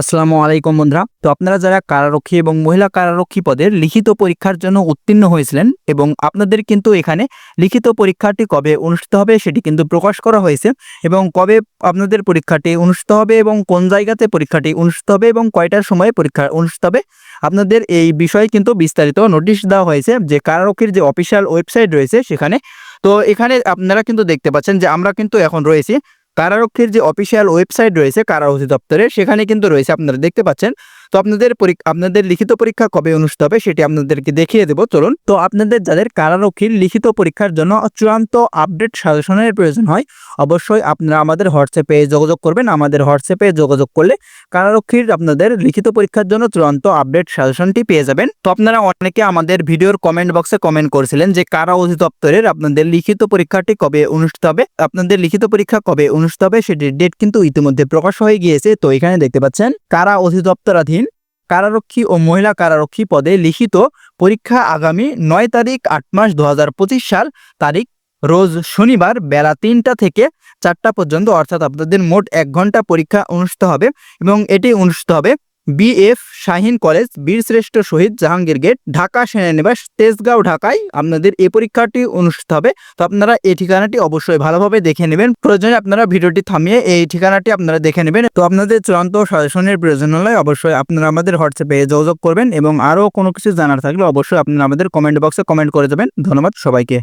আসসালামু আলাইকুম বন্ধুরা। তো আপনারা যারা কারারক্ষী এবং মহিলা কারারক্ষী পদের লিখিত পরীক্ষার জন্য উত্তীর্ণ হয়েছিলেন এবং আপনাদের কিন্তু এখানে লিখিত পরীক্ষাটি কবে অনুষ্ঠিত হবে সেটি কিন্তু প্রকাশ করা হয়েছে এবং কবে আপনাদের পরীক্ষাটি অনুষ্ঠিত হবে এবং কোন জায়গাতে পরীক্ষাটি অনুষ্ঠিত হবে এবং কয়টার সময় পরীক্ষা অনুষ্ঠিত হবে, আপনাদের এই বিষয়ে কিন্তু বিস্তারিত নোটিশ দেওয়া হয়েছে যে কারারক্ষীর যে অফিসিয়াল ওয়েবসাইট রয়েছে সেখানে। তো এখানে আপনারা কিন্তু দেখতে পাচ্ছেন যে আমরা কিন্তু এখন রয়েছি কারারক্ষীর যে অফিসিয়াল ওয়েবসাইট রয়েছে কারা অধিদপ্তরের সেখানে কিন্তু রয়েছে। আপনারা দেখতে পাচ্ছেন তো আপনাদের পরীক্ষা আপনাদের লিখিত পরীক্ষা কবে অনুষ্ঠিত হবে সেটি আপনাদেরকে দেখিয়ে দেবো, চলুন। তো আপনাদের যাদের কারারক্ষীর লিখিত পরীক্ষার জন্য চূড়ান্ত আপডেট সাজেশনের প্রয়োজন হয়, অবশ্যই আপনারা আমাদের হোয়াটসঅ্যাপে যোগাযোগ করবেন। আমাদের হোয়াটসঅ্যাপে যোগাযোগ করলে কারারক্ষীর আপনাদের লিখিত পরীক্ষার জন্য চূড়ান্ত আপডেট সাজেশনটি পেয়ে যাবেন। তো আপনারা অনেকে আমাদের ভিডিওর কমেন্ট বক্সে কমেন্ট করেছিলেন যে কারা অধিদপ্তরের আপনাদের লিখিত পরীক্ষাটি কবে অনুষ্ঠিত হবে, আপনাদের লিখিত পরীক্ষা কবে অনুষ্ঠিত হবে সেটির ডেট কিন্তু ইতিমধ্যে প্রকাশ হয়ে গিয়েছে। তো এখানে দেখতে পাচ্ছেন, কারা অধিদপ্তরাধীন কারারক্ষী ও মহিলা কারারক্ষী পদে লিখিত পরীক্ষা আগামী নয় তারিখ আট মাস দু হাজার পঁচিশ সাল তারিখ রোজ শনিবার বেলা তিনটা থেকে চারটা পর্যন্ত, অর্থাৎ আপনাদের মোট এক ঘণ্টা পরীক্ষা অনুষ্ঠিত হবে এবং এটি অনুষ্ঠিত হবে বিএফ শাহিন কলেজ, বীরশ্রেষ্ঠ শহীদ জাহাঙ্গীর গেট, ঢাকা সেনানিবাস, তেজগাঁও, ঢাকায়। আপনাদের এই পরীক্ষাটি অনুষ্ঠিত হবে। তো আপনারা এই ঠিকানাটি অবশ্যই ভালোভাবে দেখে নেবেন। প্রয়োজনে আপনারা ভিডিওটি থামিয়ে এই ঠিকানাটি আপনারা দেখে নেবেন। তো আপনাদের চূড়ান্ত সাজেশনের প্রয়োজন হলে অবশ্যই আপনারা আমাদের হোয়াটসঅ্যাপে যোগাযোগ করবেন এবং আরও কোনো কিছু জানার থাকলে অবশ্যই আপনারা আমাদের কমেন্ট বক্সে কমেন্ট করে দেবেন ধন্যবাদ সবাইকে।